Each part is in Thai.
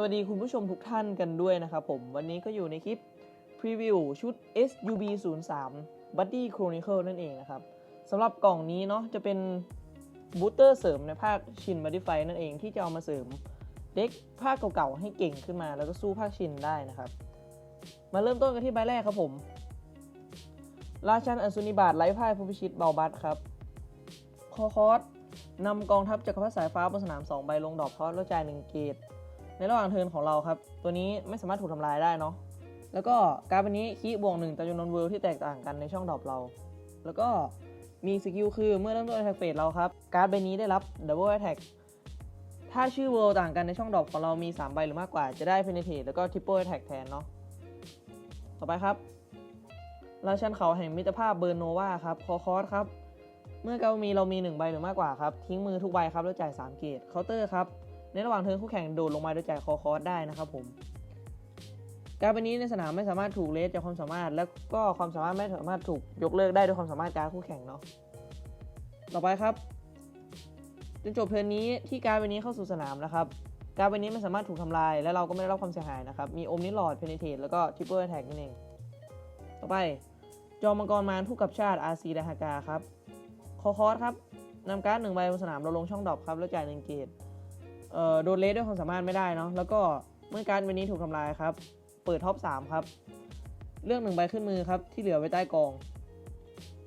สวัสดีคุณผู้ชมทุกท่านกันด้วยนะครับผม วันนี้ก็อยู่ในคลิปพรีวิวชุด SUB 0 3 Buddy Chronicle นั่นเองนะครับสำหรับกล่องนี้เนาะจะเป็นบูสเตอร์เสริมในภาคชิน Modify นั่นเองที่จะเอามาเสริมเด็กภาคเก่าๆให้เก่งขึ้นมา แล้วก็สู้ภาคชินได้นะครับ มาเริ่มต้นกันที่ใบแรกครับผม ราชันอสุนิบาตไร้พ่ายผู้พิชิตเบาบัตครับคอคอสนำกองทัพจักรพรรดิสายฟ้าบนสนาม 2 ใบลงดอกคอสแล้วจ่าย1เกต ในระหว่างเทิร์นของเราครับ ตัวนี้ไม่สามารถถูกทำลายได้เนาะแล้วก็การ์ดใบนี้คีบวกหนึ่งต่จำนวนเวิลด์ที่แตกต่างกันในช่องดรอปเรา แล้วก็มีสกิลคือเมื่อเริ่มต้น attack phase เราครับ การ์ดใบนี้ได้รับ double attack ถ้าชื่อเวิลด์ต่างกันในช่องดรอปของเรามี 3 ใบหรือมากกว่าจะได้ penetrate แล้วก็ triple attack แทนเนาะต่อไปครับราชันเขาแห่งมิตรภาพเบอร์โนวาครับคอคอสครับ เมื่อเรามีเรามี 1 ใบหรือมากกว่าครับ ทิ้งมือทุกใบครับแล้วจ่าย3เกตเคาน์เตอร์ครับ ในระหว่างเทิร์นคู่แข่งโดดลงมาโดยจ่ายคอคอสได้นะครับผมการ์ดใบนี้ในสนามไม่สามารถถูกเลสจากความสามารถ แล้วก็ความสามารถไม่สามารถถูกยกเลิกได้ด้วยความสามารถการคู่แข่งเนาะต่อไปครับจนจบเทิร์นนี้ที่การ์ดใบนี้เข้าสู่สนามนะครับ การ์ดใบนี้ไม่สามารถถูกทำลาย และเราก็ไม่ได้รับความเสียหายนะครับ มีโอมนิลอดเพนเทตแล้วก็ทิปเปอร์แท็กนั่นเอง ต่อไปจอมมังกรมารผู้กับชาติอาซีดาฮากาครับคอคอสครับนำการ์ดหนึ่งใบบนสนามเราลงช่องดรอปครับแล้วจ่ายหนึ่งเกต เอ่อโดนเลสด้วยความสามารถไม่ได้เนาะแล้วก็เมื่อการ์ดใบนี้ถูกทำลายครับ เปิดท็อป3ครับ เลือกหนึ่งใบขึ้นมือครับที่เหลือไว้ใต้กอง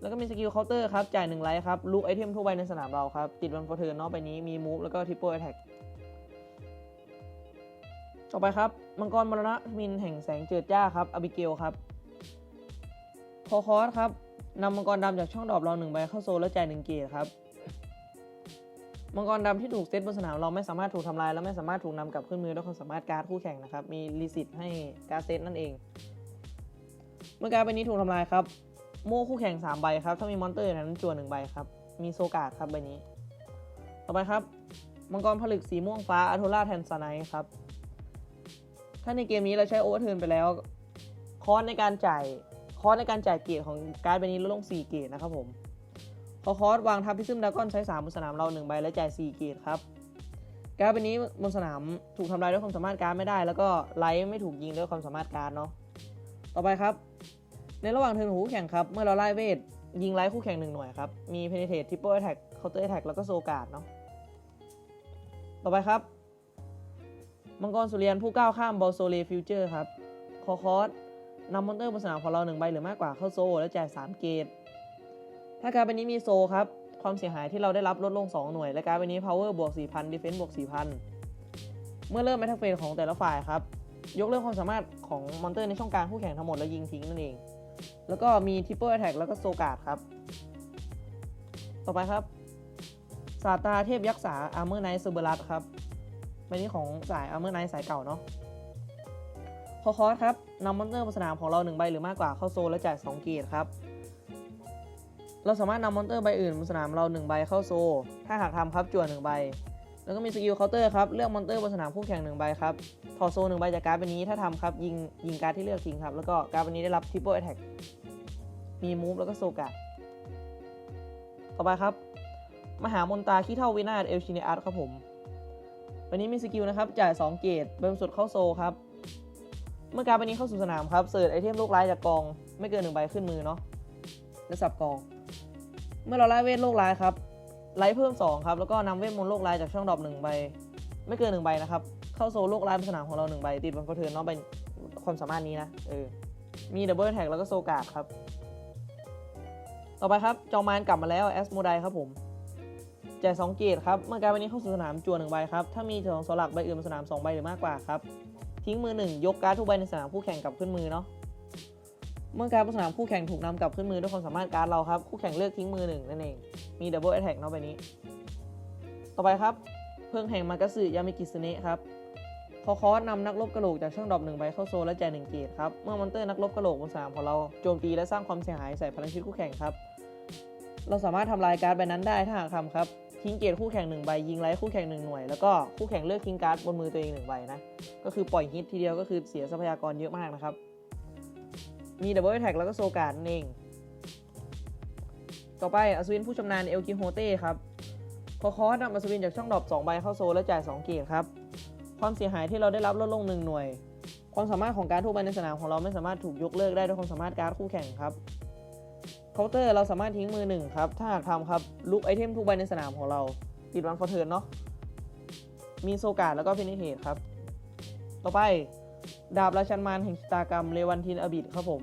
แล้วก็มีสกิลเคาน์เตอร์ครับ จ่ายหนึ่งไลท์ครับลูกไอเทมทุกใบในสนามเราครับ ติดวันฟเทิร์นเนาะใบนี้มีมูฟแล้วก็ทิปเปิลแท็กต่อไปครับ มังกรมรณะมินแห่งแสงเจิดจ้าครับอบิเกลครับคอคอสครับนำมังกรดำจากช่องดรอปเราหนึ่งใบเข้าโซลแล้วจ่ายหนึ่งเกตครับ มังกรดำที่ถูกเซตบนสนามเราไม่สามารถถูกทำลายและไม่สามารถถูกนำกลับขึ้นมือด้วยความสามารถการ์ดคู่แข่งนะครับ มีลิสิตให้การเซตนั่นเอง เมื่อการ์ดใบนี้ถูกทำลายครับ โม่คู่แข่ง 3 ใบครับ ถ้ามีมอนเตอร์ในนั้นจั่วหนึ่งใบครับ มีโซกาดครับใบนี้ ต่อไปครับ มังกรผลึกสีม่วงฟ้าอัโทล่าแทนซาไนครับ ถ้าในเกมนี้เราใช้โอเวอร์เทิร์นไปแล้ว คอสในการจ่าย คอสในการจ่ายเกียรติของการ์ดใบนี้ลดลง 4 เกียรตินะครับผม พอคอสวางทับพิซึมดากอนใช้3บนสนามเรา1ใบและจ่าย4เกียรติครับการ์ดใบนี้บนสนามถูกทำลายด้วยความสามารถการ์ดไม่ได้ แล้วก็ไลท์ไม่ถูกยิงด้วยความสามารถการ์ดเนาะต่อไปครับ ในระหว่างเทิร์นของคู่แข่งครับ เมื่อเราไล่เวทยิงไลท์คู่แข่งหนึ่งหน่วยครับ มี penetrate triple attack counter attack แล้วก็โซการ์ดเนาะต่อไปครับ มังกรสุริยันผู้ก้าวข้ามบอลโซเลฟิวเจอร์ครับ คอคอสนำมอนเตอร์บนสนามของเราหนึ่งใบหรือมากกว่าเข้าโซ แล้วจ่าย3เกต ถ้าการ์ดใบนี้มีโซครับ ความเสียหายที่เราได้รับลดลง 2 หน่วย และการ์ดใบนี้ power บวก 4,000 defense บวก 4,000 เมื่อเริ่มแมทเฟนของแต่ละฝ่ายครับ ยกเลิกความสามารถของมอนเตอร์ในช่องกลางคู่แข่งทั้งหมดแล้วยิงทิ้งนั่นเอง แล้วก็มี triple attack แล้วก็โซการ์ดครับ ต่อไปครับศาสตราเทพยักษ์ษา armor knight เซอร์เบรัสครับใบนี้ของสาย armor knight สายเก่าเนาะคอคอสครับนำมอนเตอร์บนสนามของเราหนึ่งใบหรือมากกว่าเข้าโซลและจ่าย2เกียรติครับ เราสามารถนำมอนเตอร์ใบอื่นบนสนามเรา1ใบเข้าโซ ถ้าหากทำครับจั่ว1ใบ แล้วก็มีสกิลเคาน์เตอร์ครับ เลือกมอนเตอร์บนสนามคู่แข่ง1ใบครับ ถอดโซ1ใบจากการ์ดใบนี้ถ้าทำครับยิงยิงการ์ดที่เลือกทิ้งครับ แล้วก็การ์ดใบนี้ได้รับ triple attack มีมูฟแล้วก็โซกะต่อไปครับ มหามนตาขี้เท่าวินาศเอลชิเนอัสครับผมวันนี้มีสกิลนะครับจ่าย2เกตเบมสุดเข้าโซครับเมื่อการ์ดใบนี้เข้าสู่สนามครับเสิร์ชไอเทมโลกร้ายจากกอง ไม่เกินหนึ่งใบขึ้นมือเนาะและสับกอง เมื่อเราไล่เวทโลกร้ายครับไลท์เพิ่ม 2 ครับ แล้วก็นำเวทมนต์โลกร้ายจากช่องดรอปหนึ่งใบ ไม่เกินหนึ่งใบนะครับ เข้าโซโลกร้ายบนสนามของเราหนึ่งใบ ติดบนฟอร์เทิร์นเนาะใบความสามารถนี้นะ เออ มีดับเบิลแท็กแล้วก็โซกาดครับ ต่อไปครับ จอมมานกลับมาแล้วแอสโมไดครับผมจ่าย2เกตครับ เมื่อการวันนี้เข้าสู่สนามจั่วหนึ่งใบครับ ถ้ามีสองโซลักใบอื่นบนสนาม2ใบหรือมากกว่าครับ ทิ้งมือหนึ่งยกการ์ดทุกใบในสนามคู่แข่งกลับขึ้นมือเนาะ เมื่อการบนสนามคู่แข่งถูกนำกลับขึ้นมือด้วยความสามารถการ์ดเราครับ คู่แข่งเลือกทิ้งมือหนึ่งนั่นเอง มีดับเบิลแอ t แทกเนาะใบนี้ ต่อไปครับ เพิ่งแห่งมากาสึยามิกิสเนะครับคอคอสนำนักรบกระโหลกจากช่องดรอปหนึ่งใบเข้าโซลและจ่ายหนึ่งเกตครับ เมื่อมอนเตอร์นักรบกระโหลกบนสนามของเราโจมตีและสร้างความเสียหายใส่พลังชีวิตคู่แข่งครับ เราสามารถทำลายการ์ดใบนั้นได้ถ้าหากทำครับ ทิ้งเกตคู่แข่งหนึ่งใบยิงไลท์คู่แข่งหนึ่งหน่วย แล้วก็คู่แข่งเลือกทิ้งการ์ดบนมือตัวเองหนึ่งใบนะ ก็คือปล่อยฮิตทีเดียวก็คือเสียทรัพยากรเยอะมากนะครับ มีดับเบิลแท็กแล้วก็โซการ์ดนั่นเองต่อไปอัศวินผู้ชำนาญเอลกิโฮเต้ครับคอคอสนำอัศวินจากช่องดรอป2ใบเข้าโซลและจ่าย2เกตครับ ความเสียหายที่เราได้รับลดลงหนึ่งหน่วย ความสามารถของการทุกใบในสนามของเราไม่สามารถถูกยกเลิกได้ด้วยความสามารถการ์ดคู่แข่งครับเคาน์เตอร์เราสามารถทิ้งมือหนึ่งครับ ถ้าหากทำครับลุกไอเทมทุกใบในสนามของเราติดวันฟอร์เทิร์นเนาะมีโซการ์ดแล้วก็ฟินิเทตครับ ต่อไป ดาบราชันมารแห่งชะตากรรมเลวันทินอบิดครับผม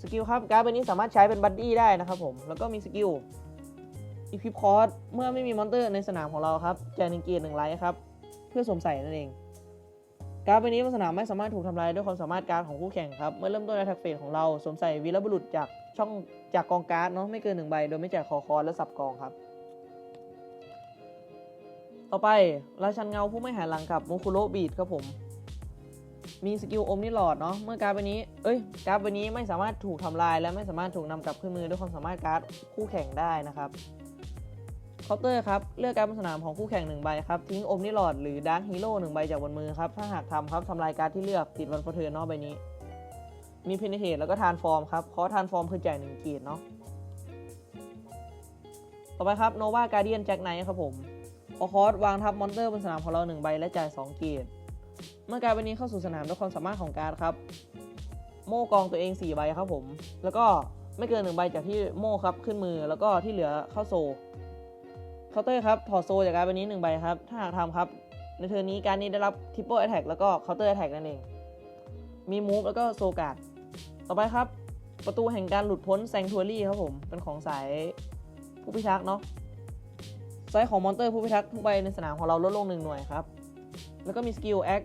สกิลครับการ์ดใบนี้สามารถใช้เป็นบัดดี้ได้นะครับผม แล้วก็มีสกิลอีพิคอร์สเมื่อไม่มีมอนเตอร์ในสนามของเราครับแจกหนึ่งเกียร์หนึ่งไลท์ครับ เพื่อสวมใส่นั่นเอง การ์ดใบนี้บนสนามไม่สามารถถูกทำลายด้วยความสามารถการ์ดของคู่แข่งครับ เมื่อเริ่มต้นในแท็กเฟสของเราสวมใส่วีรบุรุษจากช่องจากกองการ์ดเนาะไม่เกินหนึ่งใบโดยไม่แจกคอคอร์สและสับกองครับ ต่อไปราชันเงาผู้ไม่หันหลังกับโมคุโรบีดครับผม มีสกิลอมนิลอดเนาะเมื่อการ์ดใบนี้เอ้ยการ์ดใบนี้ไม่สามารถถูกทำลายและไม่สามารถถูกนำกลับขึ้นมือด้วยความสามารถการ์ดคู่แข่งได้นะครับคาน์เตอร์ครับเลือกการดบนสนามของคู่แข่งหนึ่งใบครับทิ้งอมนิลอดหรือดาร์คฮีโร่หนึ่งใบจากบนมือครับถ้าหากทำครับทำลายการ์ดที่เลือกติดวันฟอร์เทอร์นอกใบนี้ มีเพนเทตแล้วก็ทานฟอร์มครับคอทานฟอร์มคือจ่ายหนึ่งกีดเนาะต่อไปครับโนวาการเดียนแจ็คไนท์ครับผมพอคอร์สวางทับมอนเตอร์บนสนามของเราหนึ่งใบและจ่าย2กีด เมื่อการใบนี้เข้าสู่สนามด้วยความสามารถของการครับ โม่กองตัวเอง 4 ใบครับผม แล้วก็ไม่เกิน1ใบจากที่โม่ครับขึ้นมือแล้วก็ที่เหลือเข้าโซเคาน์เตอร์ครับถอดโซจากการ์ดใบนี้1ใบครับ ถ้าหากทำครับ ในเทอร์นี้การนี้ได้รับทิปเปิลแอตแทกแล้วก็เคาน์เตอร์แอตแทกนั่นเอง มีมูฟแล้วก็โซการ์ดต่อไปครับ ประตูแห่งการหลุดพ้นแซงทัวรี่ครับผม เป็นของสายผู้พิทักษ์เนาะไซส์ของมอนเตอร์ผู้พิทักษ์ทุกใบในสนามของเราลดลงหนึ่งหน่วยครับ แล้วก็มีสกิลแอค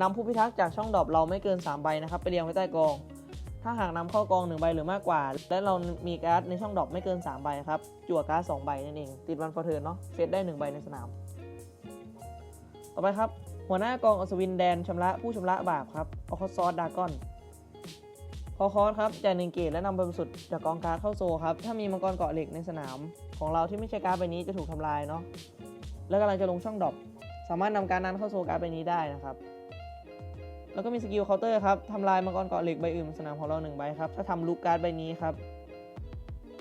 นำผู้พิทักษ์จากช่องดรอปเราไม่เกิน 3 ใบนะครับ ไปเรียงไว้ใต้กอง ถ้าหากนำเข้ากอง 1 ใบหรือมากกว่า และเรามีการ์ดในช่องดรอปไม่เกิน 3 ใบครับ จั่วการ์ด2ใบนั่นเอง ติดวันฟอร์เทิร์นเนาะเซตได้ 1 ใบในสนาม ต่อไปครับ หัวหน้ากองอัศวินแดนชำระผู้ชำระบาปครับออคอซอสดากอนพอคอสครับจ่ายหนึ่งเกตและนำบริสุทธิ์จากกองการ์ดเข้าโซครับ ถ้ามีมังกรเกาะเหล็กในสนาม ของเราที่ไม่ใช่การ์ดใบนี้จะถูกทำลายเนาะ แล้วกำลังจะลงช่องดรอป สามารถนำการนั้นเข้าโซการ์ดใบนี้ได้นะครับ แล้วก็มีสกิลเคาน์เตอร์ครับทำลายมังกรเกาะเหล็กใบอื่นสนามของเราหนึ่งใบครับ ถ้าทำลูกการ์ดใบนี้ครับ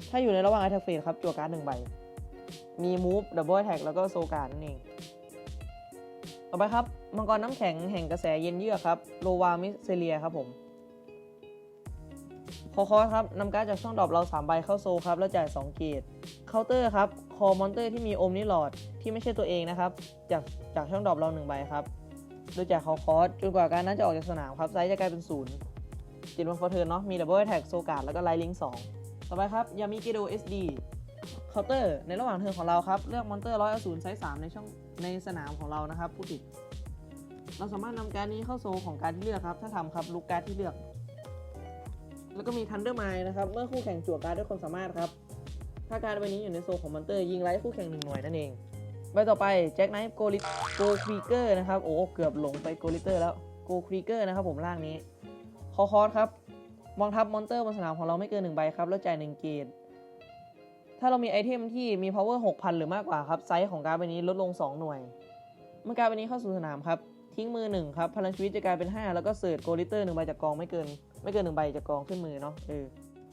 ถ้าอยู่ในระหว่างไอเทมเฟสครับจั่วการ์ดหนึ่งใบ มีมูฟดับเบิลแท็กแล้วก็โซการ์ดนั่นเอง ต่อไปครับ มังกรน้ำแข็งแห่งกระแสเย็นเยือกครับ โลวามิเซเลียครับผมคอคอสครับนำการ์ดจากช่องดรอปเรา3ใบเข้าโซครับ แล้วจ่าย2เกตเคาน์เตอร์ครับ คอมอนเตอร์ที่มีโอมนิลอดที่ไม่ใช่ตัวเองนะครับ จาก จากช่องดรอปเรา1ใบครับ โดยจากเขาคอสจนกว่าการนั้นจะออกจากสนามครับไซส์จะกลายเป็นศูนย์จิตวันฟอร์เทิร์นเนาะมีดับเบิลแท็กโซการ์ดแล้วก็ไลลิงสองต่อไปครับยามิเกโด SD เคาน์เตอร์ในระหว่างเทิร์นของเราครับเลือกมอนเตอร์ร้อยอสูรไซส์สามในช่องในสนามของเรานะครับผู้ติดเราสามารถนำการนี้เข้าโซของการที่เลือกครับ ถ้าทำครับลูกการที่เลือก แล้วก็มีทันเดอร์ไมนะครับ เมื่อคู่แข่งจั่วการ์ดด้วยความสามารถครับ ถ้าการใบนี้อยู่ในโซของมอนเตอร์ยิงไล่คู่แข่งหนึ่งหน่วยนั่นเอง ใบต่อไปแจ็คไนฟ์โกลิโกครีเกอร์นะครับ โอ้ เกือบหลงไปโกลิเตอร์แล้วโกครีเกอร์นะครับผมร่างนี้ คอคอสครับมองทับมอนเตอร์บนสนามของเราไม่เกิน1ใบครับ แล้วจ่าย1เกตถ้าเรามีไอเทมที่มี power 6,000 หรือมากกว่าครับ ไซส์ของการ์ดใบนี้ลดลง 2 หน่วย เมื่อการ์ดใบนี้เข้าสู่สนามครับ ทิ้งมือ 1 ครับ พลังชีวิตจะกลายเป็น 5 แล้วก็เสิร์ชโกลิเตอร์หนึ่งใบจากกองไม่เกิน ไม่เกินหนึ่งใบจากกองขึ้นมือเนาะเออ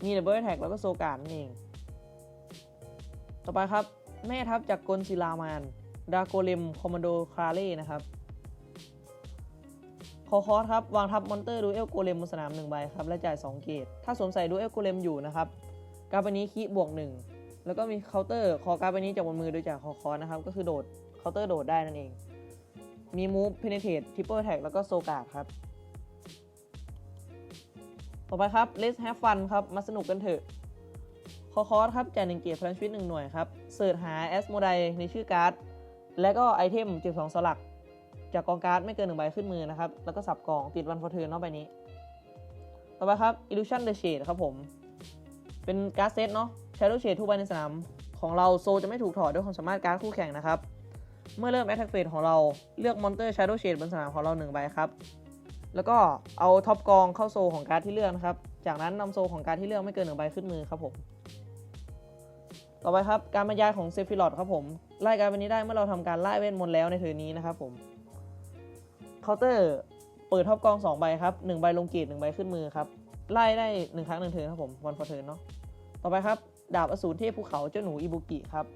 มีดับเบิลแท็กแล้วก็โซการนั่นเอง ต่อไปครับ แม่ทัพจากกลศิลามานดาโกเลมคอมมานโดคาเล่นะครับคอคอสครับ วางทับมอนเตอร์ดูเอลโกเลมบนสนาม1ใบครับ และจ่าย 2 เกต ถ้าสวมใส่ดูเอลโกเลมอยู่นะครับ การดใบนี้คีบวก 1 แล้วก็มีเคาน์เตอร์คอการดใบนี้จากบนมือโดยจากคอคอสนะครับ ก็คือโดดเคาน์เตอร์โดดได้นั่นเอง มีมูฟเพนเทตทริปเปิลแท็กแล้วก็โซกาดครับ ต่อไปครับ Let's have fun ครับ มาสนุกกันเถอะ คอคอสครับจ่ายหนึ่งเกียร์พลังชีวิตหนึ่งหน่วยครับเสิร์ชหาแอสโมไดในชื่อการ์ด และก็ไอเทมเจ็บสองสลัก จากกองการ์ดไม่เกินหนึ่งใบขึ้นมือนะครับ แล้วก็สับกล่องติดวันฟอร์เทิร์นเนาะใบนี้ ต่อไปครับ Illusion the Shade ครับผม เป็นการ์ดเซตเนาะ Shadow Shade ทุกใบในสนามของเราโซจะไม่ถูกถอดด้วยความสามารถการ์ดคู่แข่งนะครับ เมื่อเริ่ม Attack Phase ของเราเลือกมอนเตอร์ Shadow Shade บนสนามของเรา1ใบครับแล้วก็เอาท็อปกองเข้าโซของการ์ดที่เลือกนะครับ จากนั้นนำโซของการ์ดที่เลือกไม่เกินหนึ่งใบขึ้นมือครับผม ต่อไปครับการบรรยายของเซฟิลอดครับผมไล่การวันนี้ได้เมื่อเราทำการไล่เวทมนต์แล้วในเทอร์นี้นะครับผมเคาน์เตอร์เปิดท็อปกอง2ใบครับ1ใบลงเกต1ใบขึ้นมือครับไล่ได้1ครั้งหนึ่งเทิร์นครับผมวันฟอร์เทิร์นเนาะต่อไปครับดาบอสูรเทพภูเขาเจ้าหนูอิบุกิครับ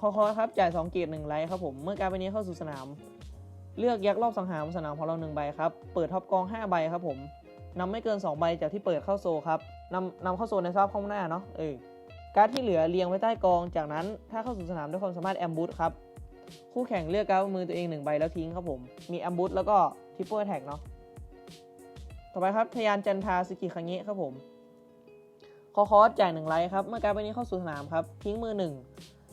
คอคอครับจ่าย2เกต1ไลท์ครับผมเมื่อการวันนี้เข้าสู่สนาม เลือกยักษ์รอบสังหารสนามของเรา1ใบครับเปิดท็อปกอง 5 ใบครับผมนำไม่เกิน 2 ใบจากที่เปิดเข้าโซครับนำนำเข้าโซในสภาพข้างหน้าเนาะเออ การ์ดที่เหลือเรียงไว้ใต้กอง จากนั้นถ้าเข้าสู่สนามด้วยความสามารถแอมบูสครับ คู่แข่งเลือกการ์ดมือตัวเอง1ใบแล้วทิ้งครับผม มีแอมบูสแล้วก็ทิปเปอร์แท็กเนาะ ต่อไปครับทยานจันทาสกิคังเงะครับผม คอคอสจ่ายหนึ่งไลท์ครับ เมื่อการ์ดใบนี้เข้าสู่สนามครับ ทิ้งมือหนึ่ง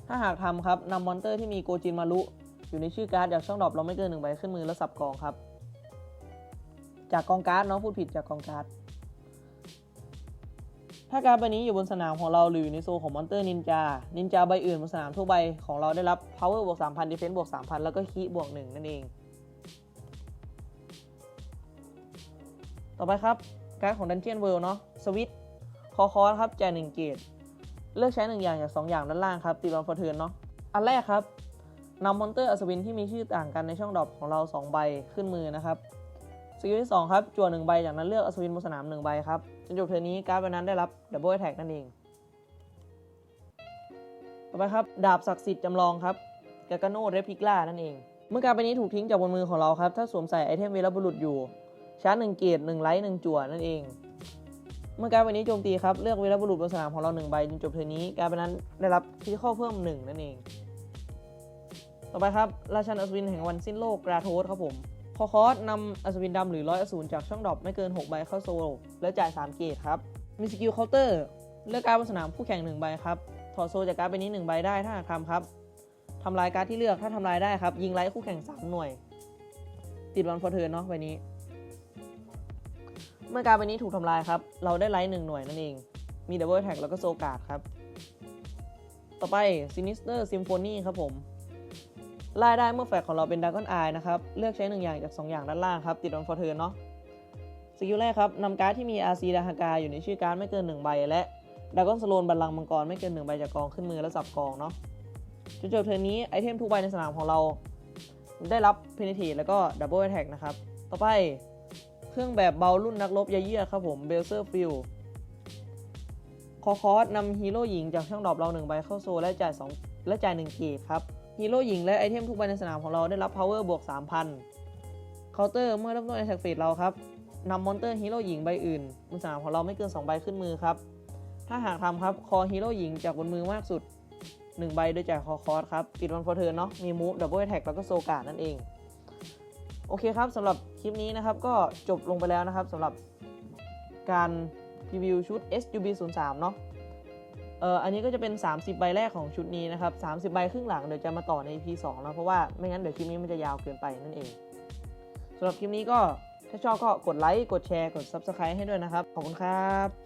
ถ้าหากทำครับนำมอนเตอร์ที่มีโกจินมารุอยู่ในชื่อการ์ดจากช่องดรอปเราไม่เกินหนึ่งใบขึ้นมือแล้วสับกองครับ จากกองการ์ดเน้องพูดผิดจากกองการ์ด ถ้าการ์ดใบนี้อยู่บนสนามของเราหรืออยู่ในโซนของมอนเตอร์นินจา นินจาใบอื่นบนสนามทั่วใบของเราได้รับ power บวก3,000 defense บวก3,000 แล้วก็คีบวก 1 นั่นเอง ต่อไปครับ การ์ดของ Dungeon World เนาะสวิตคอคอสครับจ่ายหนึ่งเกตเลือกใช้หนึ่งอย่างจากสองอย่างด้านล่างครับตีบอลฟอร์เทิร์นเนาะอันแรกครับนำมอนเตอร์อัศวินที่มีชื่อต่างกันในช่องดรอปของเรา 2 ใบขึ้นมือนะครับสกิลที่2ครับจั่วหนึ่งใบจากนั้นเลือกอัศวินบนสนามหนึ่งใบครับ จนจบเทิร์นี้การ์ดใบนั้นได้รับดับเบิลแท็กนั่นเอง ต่อไปครับ ดาบศักดิ์สิทธิ์จำลองครับกากาโนเรพิกล่านั่นเอง เมื่อการใบนี้ถูกทิ้งจากบนมือของเราครับ ถ้าสวมใส่ไอเทมเวลบุรุษอยู่ชาร์จหนึ่งเกตหนึ่งไลท์หนึ่งจั่วนั่นเอง เมื่อการใบนี้โจมตีครับ เลือกเวลบุรุษบนสนามของเราหนึ่งใบจนจบเทิร์นี้การใบนั้นได้รับคิดข้อเพิ่มหนึ่งนั่นเอง ต่อไปครับ ราชันอัศวินแห่งวันสิ้นโลกกราโทสครับผม คอคอสนำอัศวินดำหรือร้อยอสูรจากช่องดรอปไม่เกิน 6 ใบเข้าโซลแล้วจ่าย 3 เกตครับ มีสกิลเคาน์เตอร์เลือกการดบนสนามคู่แข่ง 1 ใบครับ ถอดโซจากการ์ดใบนี้ 1 ใบได้ถ้าทำครับทำลายการ์ดที่เลือกถ้าทำลายได้ครับ ยิงไลท์คู่แข่ง 3 หน่วย ติดวันฟอร์เทิร์นเนาะใบนี้ เมื่อการ์ดใบนี้ถูกทำลายครับ เราได้ไลท์หนึ่งหน่วยนั่นเอง มีดับเบิลแท็กแล้วก็โซการ์ดครับ ต่อไป Sinister Symphony ครับผม ไล่ได้เมื่อแฟกของเราเป็นด r a ก o n Eye นะครับ เลือกใช้หนึ่งอย่างจาก 2 อย่างด้านล่างครับ ติด on for turn เนาะสกิลแรกครับนำการ์ดที่มี RC ดาฮากาอยู่ในชื่อการ์ดไม่เกิน 1 ใบ และด r a ก o n สโลนบัลลังก์มังกรไม่เกิน 1 ใบจากกองขึ้นมือแล้วสับกองเนาะจนจบเทิร์นนี้ไอเทมทุกใบในสนามของเรา ได้รับ Penetrate แล้วก็ Double Attack นะครับต่อไปเครื่องแบบเบารุ่นนักรบยาเยือกครับผม b e l z e r Field คอคอสนำฮีโร่หญิงจากช่องดรอปเราหนึ่งใบเข้าโซลและจ่าย2และจ่าย1เกตครับ ฮีโร่หญิงและไอเทมทุกใบในสนามของเราได้รับ power บวก 3,000เคาน์เตอร์เมื่อเริ่มต้นในแท็กเฟสเราครับนำมอนเตอร์ฮีโร่หญิงใบอื่นบนสนามของเราไม่เกิน 2 ใบขึ้นมือครับ ถ้าหากทำครับคอฮีโร่หญิงจากบนมือมากสุด 1 ใบโดยจ่ายคอคอสครับติดวันฟอร์เทิร์นเนาะมีมูฟดับเบิลแท็กแล้วก็โซการ์ดนั่นเอง โอเคครับสำหรับคลิปนี้นะครับก็จบลงไปแล้วนะครับสำหรับการรีวิวชุด SUB 0 3เนาะ อออันนี้ก็จะเป็น 30 ใบแรกของชุดนี้นะครับ 30 ใบครึ่งหลังเดี๋ยวจะมาต่อใน EP 2นะเพราะว่าไม่งั้นเดี๋ยวคลิปนี้มันจะยาวเกินไปนั่นเองสำหรับคลิปนี้ก็ถ้าชอบก็กดไลค์ กดแชร์ กด Subscribe ให้ด้วยนะครับ ขอบคุณครับ